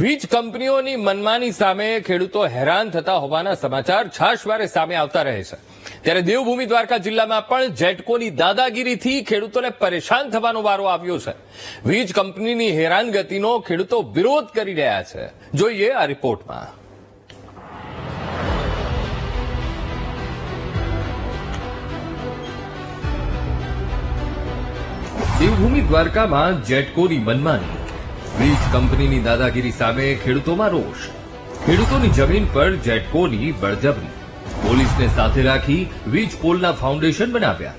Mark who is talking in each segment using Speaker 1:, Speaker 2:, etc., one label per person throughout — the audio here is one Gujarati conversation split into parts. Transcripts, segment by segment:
Speaker 1: વીજ કંપનીઓની મનમાની સામે ખેડૂતો હેરાન થતા હોવાના સમાચાર છાશવારે સામે આવતા રહે છે. ત્યારે દેવભૂમિ દ્વારકા જિલ્લામાં પણ જેટકોની દાદાગીરીથી ખેડૂતોને પરેશાન થવાનો વારો આવ્યો છે. વીજ કંપનીની હેરાનગતિનો ખેડૂતો વિરોધ કરી રહ્યા છે. જોઈએ આ રિપોર્ટમાં. દેવભૂમિ દ્વારકામાં જેટકોની મનમાની. વીજ કંપનીની દાદાગીરી સામે ખેડૂતોમાં રોષ. ખેડૂતોની જમીન પર જેટકોની બળજબરી. પોલીસને સાથે રાખી વીજ પોલના ફાઉન્ડેશન બનાવ્યા.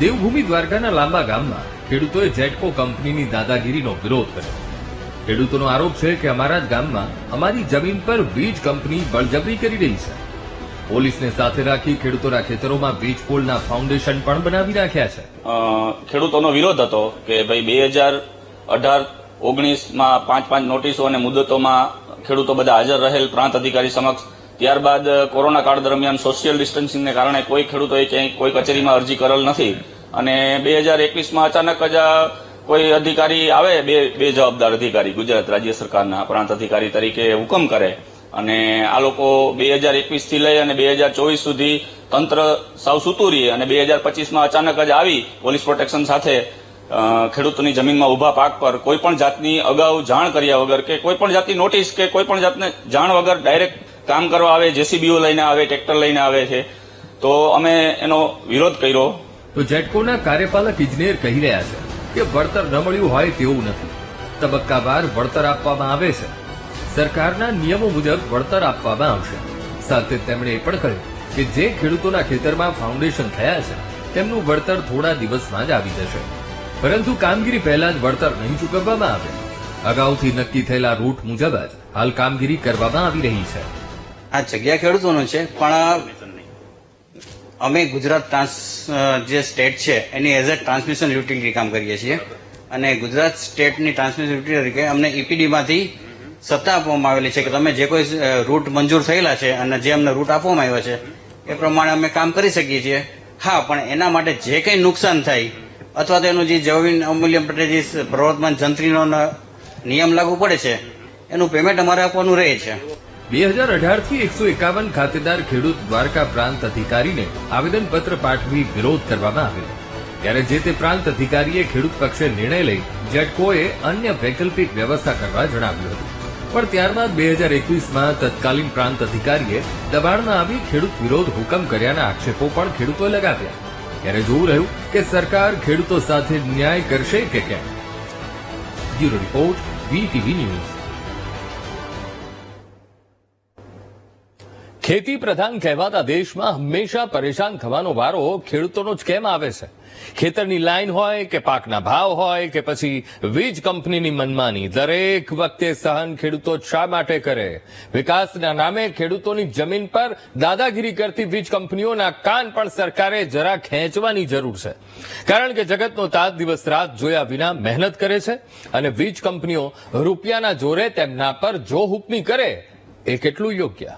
Speaker 1: દેવભૂમિ દ્વારકાના લાંબા ગામમાં ખેડૂતોએ જેટકો કંપનીની દાદાગીરીનો વિરોધ કર્યો. ખેડૂતોનો આરોપ છે કે અમારા જ ગામમાં અમારી જમીન પર વીજ કંપની બળજબરી કરી રહી છે. પોલીસને સાથે રાખી ખેડૂતોના ખેતરોમાં વીજ પોલના ફાઉન્ડેશન પણ બનાવી રાખ્યા છે.
Speaker 2: ખેડૂતોનો વિરોધ હતો કે ભાઈ બે હજાર અઢાર, ઓગણીસમાં પાંચ પાંચ નોટિસો અને મુદતોમાં ખેડૂતો બધા હાજર રહેલ પ્રાંત અધિકારી સમક્ષ. ત્યારબાદ કોરોના કાળ દરમિયાન સોશિયલ ડિસ્ટન્સિંગને કારણે કોઈ ખેડૂતોએ ક્યાંય કોઈ કચેરીમાં અરજી કરેલ નથી. અને બે હજાર એકવીસમાં અચાનક જ કોઈ અધિકારી આવે, બે બે જવાબદાર અધિકારી ગુજરાત રાજ્ય સરકારના પ્રાંત અધિકારી તરીકે હુકમ કરે. અને આ લોકો બે હજાર એકવીસથી લઈ અને બે હજાર ચોવીસ સુધી તંત્ર સાવ સુતુરી અને બે હજાર પચીસમાં અચાનક જ આવી પોલીસ પ્રોટેક્શન સાથે ખેડૂતોની જમીનમાં ઊભા પાક પર કોઈ પણ જાતની અગાઉ જાણ કર્યા વગર કે કોઈ પણ જાતની નોટિસ કે કોઈ પણ જાતને જાણ વગર ડાયરેક્ટ કામ કરવા આવે જેસીબીઓ લઈને આવે ટ્રેક્ટર લઈને આવે છે, તો અમે એનો વિરોધ કર્યો.
Speaker 1: તો જેટકોના કાર્યપાલક ઇજનેર કહી રહ્યા છે કે વળતર ન મળ્યું હોય તેવું નથી. તબક્કાવાર વળતર આપવામાં આવે છે. સરકારના નિયમો મુજબ વળતર આપવામાં આવશે. સાથે તેમણે એ પણ કહ્યું કે જે ખેડૂતોના ખેતરમાં ફાઉન્ડેશન થયા છે, તેમનું વળતર થોડા દિવસમાં જ આવી જશે. પરંતુ કામગીરી પહેલા જ વળતર નહીં ચૂકવવામાં આવે. અગાઉથી નક્કી થયેલા રૂટ મુજબ જ હાલ કામગીરી કરવામાં આવી રહી છે.
Speaker 3: આ જગ્યા ખેડૂતોનો છે, પણ અમે ગુજરાત ટ્રાન્સ જે સ્ટેટ છે, એની એઝ અ ટ્રાન્સમિશન યુટિલિટી કામ કરીએ છીએ. અને ગુજરાત સ્ટેટની ટ્રાન્સમિશન યુટિલિટી તરીકે અમને ઈપીડીમાંથી સત્તા આપવામાં આવેલી છે કે તમે જે કોઈ રૂટ મંજૂર થયેલા છે અને જે અમને રૂટ આપવામાં આવ્યા છે, એ પ્રમાણે અમે કામ કરી શકીએ છીએ. હા, પણ એના માટે જે કંઈ નુકસાન થાય અથવા તો એનું જે જમીન અમૂલ્ય માટે જે પ્રવર્તમાન જંત્રીનો નિયમ લાગુ પડે છે, એનું પેમેન્ટ અમારે આપવાનું રહે છે.
Speaker 1: બે હજાર અઢારથી એકસો એકાવન ખાતેદાર ખેડૂત દ્વારકા પ્રાંત અધિકારીને આવેદનપત્ર પાઠવી વિરોધ કરવામાં આવ્યો. ત્યારે જે તે પ્રાંત અધિકારીએ ખેડૂત પક્ષે નિર્ણય લઈ જેટકોએ અન્ય વૈકલ્પિક વ્યવસ્થા કરવા જણાવ્યું હતું. પણ ત્યારબાદ બે હજાર એકવીસમાં તત્કાલીન પ્રાંત અધિકારીએ દબાણમાં આવી ખેડૂત વિરોધ હુકમ કર્યાના આક્ષેપો પણ ખેડૂતોએ લગાવ્યા. ત્યારે જોવું રહ્યું કે સરકાર ખેડૂતો સાથે ન્યાય કરશે કે કેમ? Bureau report VTV news. ખેતી પ્રધાન કહેવાતા દેશમાં હંમેશા પરેશાન થવાનો વારો ખેડૂતોનો જ કેમ આવે છે? ખેતરની લાઈન હોય કે પાકના ભાવ હોય કે પછી વીજ કંપનીની મનમાની? દરેક વખતે સહન ખેડૂતો શા માટે કરે? વિકાસના નામે ખેડૂતોની જમીન પર દાદાગીરી કરતી વીજ કંપનીઓના કાન પણ સરકારે જરા ખેંચવાની જરૂર છે. કારણ કે જગતનો તાજ દિવસ રાત જોયા વિના મહેનત કરે છે અને વીજ કંપનીઓ રૂપિયાના જોરે તેમના પર જો હુકમી કરે, એ કેટલું યોગ્ય?